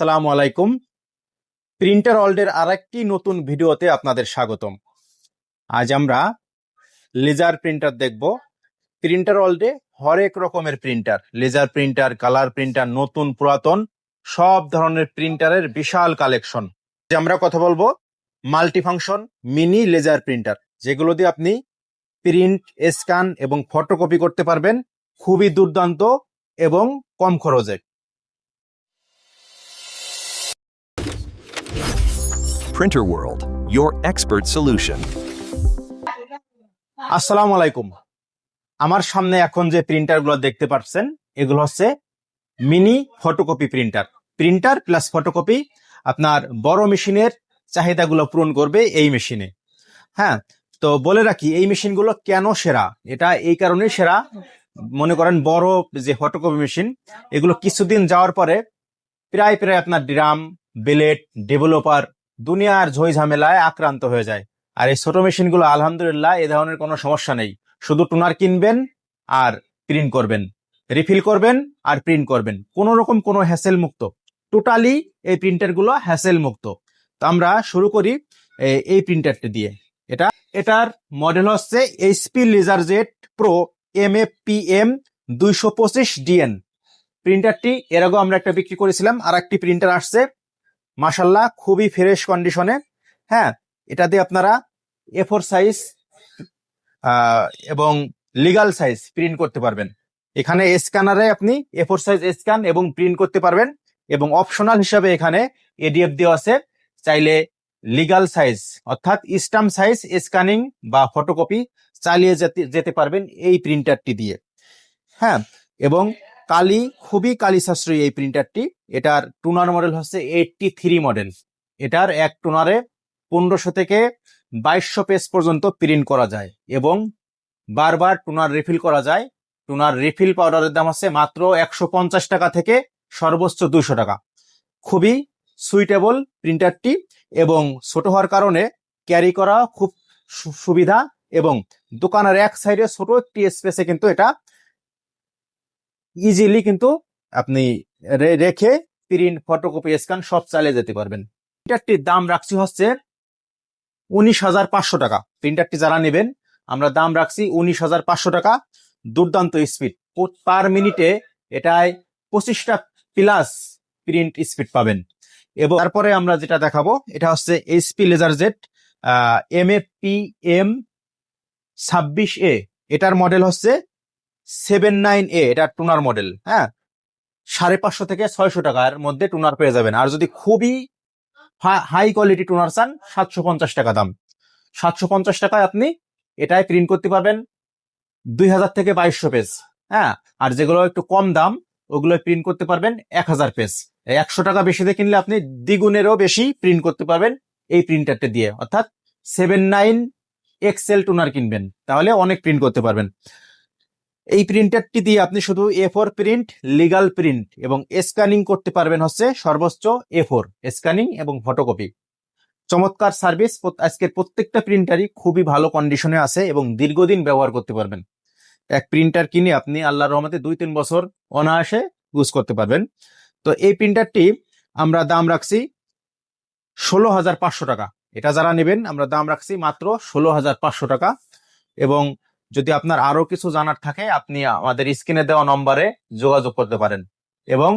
আসসালামু আলাইকুম। প্রিন্টার ওয়ার্ল্ডের আরেকটি নতুন ভিডিওতে আপনাদের স্বাগতম। আজ আমরা লেজার প্রিন্টার দেখব। প্রিন্টার ওয়ার্ল্ডে হরেক রকমের printer laser printer colour printer নতুন, পুরাতন, সব ধরনের প্রিন্টারের বিশাল কালেকশন যে আমরা কথা বলব মাল্টিফাংশন মিনি লেজার প্রিন্টার যেগুলো দিয়ে আপনি প্রিন্ট স্ক্যান এবং ফটোকপি করতে পারবেন। খুবই দুর্দান্ত এবং কম খরচে। Printer World, your expert solution. আসসালামু আলাইকুম। আমার সামনে এখন যে প্রিন্টারগুলো দেখতে পাচ্ছেন এগুলো হচ্ছে mini photocopy printer printer plus photocopy আপনার বড় মেশিনের চাহিদাগুলো পূরণ করবে এই মেশিনে। হ্যাঁ তো বলে রাখি এই মেশিনগুলো কেন সেরা? এটা এই কারণেই সেরা। মনে করেন বড় যে ফটোকপি মেশিন এগুলো কিছুদিন যাওয়ার পরে প্রায় প্রায় আপনার ড্রাম বেলেট ডেভেলপার দুনিয়ার ঝই ঝামেলায় আক্রান্ত হয়ে যায়। আর এই ছোট মেশিনগুলো, আলহামদুলিল্লাহ, এ ধরনের কোনো সমস্যা নেই। শুধু টুনার কিনবেন আর প্রিন্ট করবেন, রিফিল করবেন আর প্রিন্ট করবেন। কোনো রকম কোনো হ্যাসেল মুক্ত। টোটালি এই প্রিন্টারগুলো হ্যাসেল মুক্ত। তো আমরা শুরু করি এই প্রিন্টারটি দিয়ে। এটা, এটার মডেল হচ্ছে HP laser jet pro M F P M দুইশো পঁচিশ ডিএন। প্রিন্টারটি, এর আগেও আমরা একটা বিক্রি করেছিলাম আর একটি প্রিন্টার আসছে। মাসাল্লাহ খুবই ফ্রেশ কন্ডিশনে হ্যাঁ এটা দিয়ে আপনারা এ ফোর সাইজ এবং লিগাল সাইজ প্রিন্ট করতে পারবেন। এখানে স্ক্যানারে আপনি এ ফোর সাইজ স্ক্যান এবং প্রিন্ট করতে পারবেন এবং অপশনাল হিসাবে এখানে এডিএফ দেওয়া আছে। চাইলে লিগাল সাইজ অর্থাৎ স্টাম্প সাইজ স্ক্যানিং বা ফটোকপি চালিয়ে যেতে যেতে পারবেন এই প্রিন্টারটি দিয়ে। হ্যাঁ এবং কালি, খুবই কালি সাশ্রয়ী এই প্রিন্টারটি এটার টুনার মডেল হচ্ছে এইটটি থ্রি মডেল এটার এক টুনারে পনেরোশো থেকে বাইশশো পেজ পর্যন্ত প্রিন্ট করা যায় এবং বারবার টুনার রিফিল করা যায়। টুনার রিফিল পাউডারের দাম আছে মাত্র একশো পঞ্চাশ টাকা থেকে সর্বোচ্চ দুশো টাকা। খুবই সুইটেবল প্রিন্টারটি এবং ছোট হওয়ার কারণে ক্যারি করা খুব সুবিধা এবং দোকানের এক সাইডে ছোট একটি স্পেসে কিন্তু এটা ইজিলি কিন্তু আপনি রেখে প্রিন্ট ফটোকপি স্ক্যান সব চালিয়ে যেতে পারবেন। প্রিন্টারটির দাম রাখছি হচ্ছে উনিশ হাজার পাঁচশো টাকা। প্রিন্টারটি যারা নেবেন, আমরা দাম রাখছি উনিশ হাজার পাঁচশো টাকা। দুর্দান্ত স্পিড পার মিনিটে এটায় পঁচিশটা প্লাস প্রিন্ট স্পিড পাবেন। এবং তারপরে আমরা যেটা দেখাবো, এটা হচ্ছে HP laser jet M A P M ছাব্বিশ এ এটার মডেল হচ্ছে সেভেন নাইন এ, এটা টুনার মডেল হ্যাঁ? সাড়ে পাঁচশো থেকে ছয়শো টাকার মধ্যে টুনার পেয়ে যাবেন। আর যদি খুবই হাই কোয়ালিটি টুনার চান, সাতশো পঞ্চাশ টাকা দাম। সাতশো পঞ্চাশ টাকায় আপনি এটাই প্রিন্ট করতে পারবেন দুই হাজার থেকে বাইশশো পেজ হ্যাঁ? আর যেগুলো একটু কম দাম, ওগুলো প্রিন্ট করতে পারবেন এক হাজার পেজ একশো টাকা বেশি দিয়ে কিনলে আপনি দ্বিগুণেরও বেশি প্রিন্ট করতে পারবেন এই প্রিন্টারটা দিয়ে। অর্থাৎ সেভেন নাইন এক্সেল টুনার কিনবেন, তাহলে অনেক প্রিন্ট করতে পারবেন। এই প্রিন্টারটি দিয়ে আপনি শুধু A four print legal print এবং স্ক্যানিং করতে পারবেন হচ্ছে সর্বোচ্চ এ ফোর স্ক্যানিং এবং ফটোকপি চমৎকার সার্ভিস আজকের প্রত্যেকটা প্রিন্টারই খুবই ভালো কন্ডিশনে আছে এবং দীর্ঘদিন ব্যবহার করতে পারবেন। এক প্রিন্টার কিনে আপনি আল্লাহর রহমতে দুই তিন বছর অনায়াসে ইউজ করতে পারবেন। তো এই প্রিন্টারটি আমরা দাম রাখছি ষোলো হাজার পাঁচশো টাকা। এটা যারা নেবেন, আমরা দাম রাখছি মাত্র ষোলো হাজার পাঁচশো টাকা এবং যদি আপনার আরও কিছু জানার থাকে, আপনি আমাদের স্ক্রিনে দেওয়া নম্বরে যোগাযোগ করতে পারেন। এবং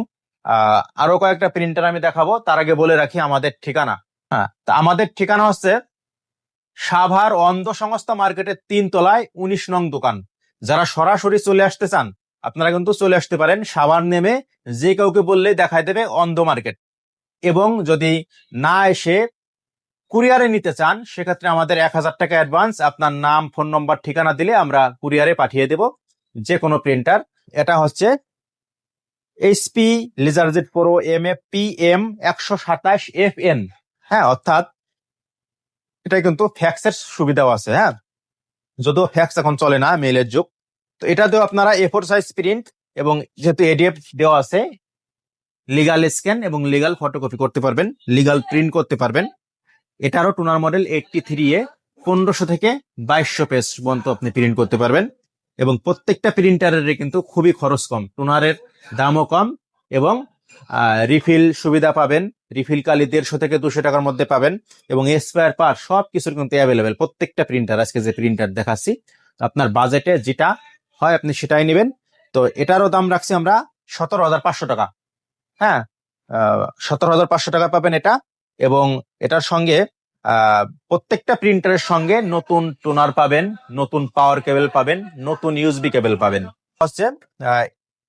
আরও কয়েকটা প্রিন্টার আমি দেখাবো, তার আগে বলে রাখি আমাদের ঠিকানা। হ্যাঁ তা আমাদের ঠিকানা হচ্ছে সাভার অন্ধ সংস্থা মার্কেটের তিন তলায় উনিশ নং দোকান। যারা সরাসরি চলে আসতে চান, আপনারা কিন্তু চলে আসতে পারেন। সাভার নেমে যে কাউকে বললে দেখায় দেবে অন্ধ মার্কেট। এবং যদি না এসে কুরিয়ারে নিতে চান, সেক্ষেত্রে আমাদের এক হাজার টাকা অ্যাডভান্স আপনার নাম ফোন নম্বর ঠিকানা দিলে আমরা কুরিয়ারে পাঠিয়ে দেব যে কোনো প্রিন্টার এটা হচ্ছে HP laserjet pro M A P M একশো সাতাশ এফ এন হ্যাঁ অর্থাৎ এটা কিন্তু ফ্যাক্সের সুবিধাও আছে হ্যাঁ? যদিও ফ্যাক্স এখন চলে না মেলের যুগ। তো এটাতেও আপনারা এ ফোর সাইজ প্রিন্ট এবং যেহেতু এডিএফ দেওয়া আছে লিগাল স্ক্যান এবং লিগাল ফটোকপি করতে পারবেন লিগাল প্রিন্ট করতে পারবেন। এটারও toner model eighty three A পনেরোশো থেকে বাইশশো পেজ পর্যন্ত আপনি প্রিন্ট করতে পারবেন। এবং প্রত্যেকটা প্রিন্টারের কিন্তু খুবই খরচ কম। টুনারের দামও কম এবং রিফিল সুবিধা পাবেন। রিফিল কালি দেড়শো থেকে দুশো টাকার মধ্যে পাবেন এবং স্পেয়ার পার সব কিছুর কিন্তু অ্যাভেলেবেল প্রত্যেকটা প্রিন্টার আজকে যে প্রিন্টার দেখাচ্ছি, আপনার বাজেটে যেটা হয় আপনি সেটাই নেবেন। তো এটারও দাম রাখছি আমরা সতেরো হাজার পাঁচশো টাকা। হ্যাঁ সতেরো হাজার পাঁচশো টাকা পাবেন এটা। এবং এটার সঙ্গে প্রত্যেকটা প্রিন্টারের সঙ্গে নতুন টোনার পাবেন, নতুন পাওয়ার কেবল পাবেন, নতুন ইউজবি কেবল পাবেন। হচ্ছে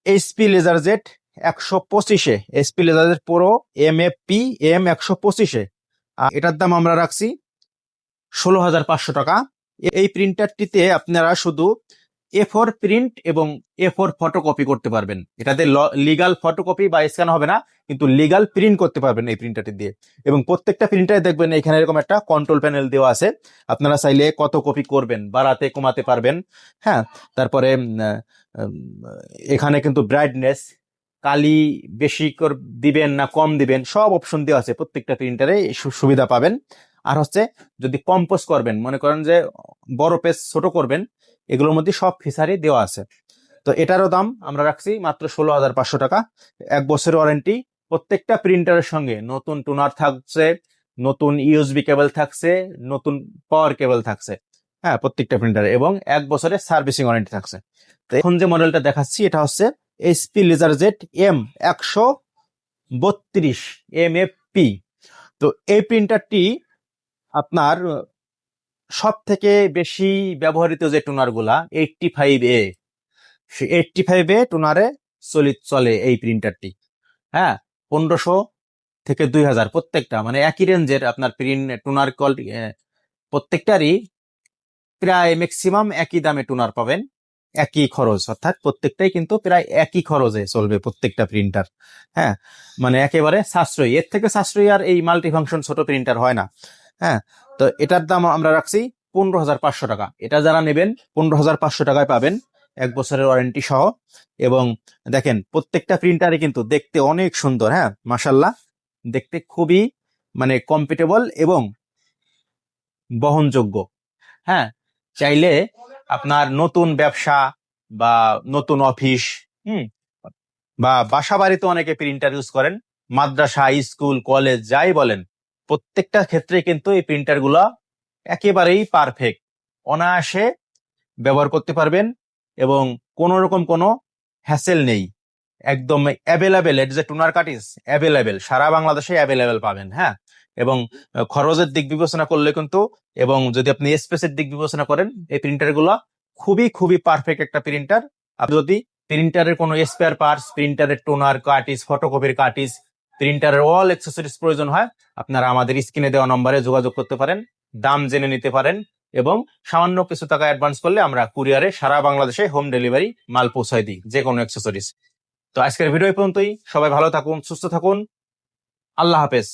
এইচপি লেজার জেট একশো পঁচিশে HP laser jet pro M F P M একশো পঁচিশে। এটার দাম আমরা রাখছি ষোলো হাজার পাঁচশো টাকা। এই প্রিন্টারটিতে আপনারা শুধু এ ফোর প্রিন্ট এবং এ ফোর ফটোকপি করতে পারবেন। এটাতে লিগাল ফটোকপি বা স্ক্যান হবে না, কিন্তু লিগাল প্রিন্ট করতে পারবেন এই প্রিন্টারটি দিয়ে। এবং প্রত্যেকটা প্রিন্টারে দেখবেন, এখানে এরকম একটা কন্ট্রোল প্যানেল দেওয়া আছে। আপনারা চাইলে কত কপি করবেন, বাড়াতে, কমাতে পারবেন। হ্যাঁ তারপরে এখানে কিন্তু ব্রাইটনেস কালি বেশি দিবেন না কম দিবেন, সব অপশন দেওয়া আছে প্রত্যেকটা প্রিন্টারে সুবিধা পাবেন। আর হচ্ছে, যদি কম্পোজ করবেন, মনে করেন যে বড় পেজ ছোট করবেন এগুলোর মধ্যে সব ফিচারই দেওয়া আছে। তো এটারও দাম আমরা রাখছি মাত্র ষোলো হাজার পাঁচশো টাকা। এক বছরের ওয়ারেন্টি। প্রত্যেকটা প্রিন্টারের সঙ্গে নতুন টুনার থাকছে, নতুন ইউএসবি কেবল থাকছে, নতুন পাওয়ার কেবল থাকছে। হ্যাঁ প্রত্যেকটা প্রিন্টারে এবং এক বছরের সার্ভিসিং ওয়ারেন্টি থাকছে। তো এখন যে মডেলটা দেখাচ্ছি, এটা হচ্ছে এইচপি লেজার জেট এম একশো বত্রিশ এম এফ পি তো এই প্রিন্টারটি আপনার সব থেকে বেশি ব্যবহৃত যে টুনারগুলা eighty five A eighty five A টুনারে চলিত চলে এই প্রিন্টারটি হ্যাঁ পনেরোশো থেকে দুই হাজার প্রত্যেকটা মানে একই রেঞ্জের আপনার প্রিন্ট টুনার কোয়ালিটি প্রত্যেকটারই প্রায় ম্যাক্সিমাম একই দামে টুনার পাবেন, একই খরচ, অর্থাৎ প্রত্যেকটাই কিন্তু প্রায় একই খরচে চলবে প্রত্যেকটা প্রিন্টার হ্যাঁ মানে একেবারে সাশ্রয়ী, এর থেকে সাশ্রয়ী আর এই মাল্টি ফাংশন ছোট প্রিন্টার হয় না। হ্যাঁ তো এটার দাম আমরা রাখছি পনেরো হাজার পাঁচশো টাকা। এটা যারা নেবেন, পনেরো হাজার পাঁচশো টাকায় পাবেন এক বছরের ওয়ারেন্টি সহ। এবং দেখেন, প্রত্যেকটা প্রিন্টারে কিন্তু দেখতে অনেক সুন্দর হ্যাঁ? মাসাল্লাহ দেখতে খুবই মানে কম্পিটেবল এবং বহনযোগ্য হ্যাঁ? চাইলে আপনার নতুন ব্যবসা বা নতুন অফিস হুম? বা বাসা বাড়িতে অনেকে প্রিন্টার ইউজ করেন। মাদ্রাসা, স্কুল কলেজ যাই বলেন প্রত্যেকটা ক্ষেত্রে কিন্তু এই প্রিন্টারগুলা একেবারেই পারফেক্ট অনায়াসে ব্যবহার করতে পারবেন এবং কোনো রকম কোনো হ্যাসেল নেই। একদম অ্যাভেলেবেল এর যে টুনার কাটিস অ্যাভেলেবেল সারা বাংলাদেশে অ্যাভেলেবেল পাবেন হ্যাঁ? এবং খরচের দিক বিবেচনা করলে কিন্তু, এবং যদি আপনি স্পেসের দিক বিবেচনা করেন, এই প্রিন্টারগুলো খুবই খুবই পারফেক্ট একটা প্রিন্টার আপনি যদি প্রিন্টারের কোনো স্পেয়ার পার্টস প্রিন্টারের টোনার কাটিস ফটোকপির কাটিস প্রিন্টারের অল অ্যাক্সেসরিজ প্রয়োজন হয়, আপনারা আমাদের স্ক্রিনে দেওয়া নম্বরে যোগাযোগ করতে পারেন, দাম জেনে নিতে পারেন এবং সামান্য কিছু টাকা অ্যাডভান্স করলে আমরা কুরিয়ারে সারা বাংলাদেশে হোম ডেলিভারি মাল পৌঁছায় দিই যে কোনো অ্যাক্সেসরিজ তো আজকের ভিডিও পর্যন্তই, সবাই ভালো থাকুন, সুস্থ থাকুন, আল্লাহ হাফেজ।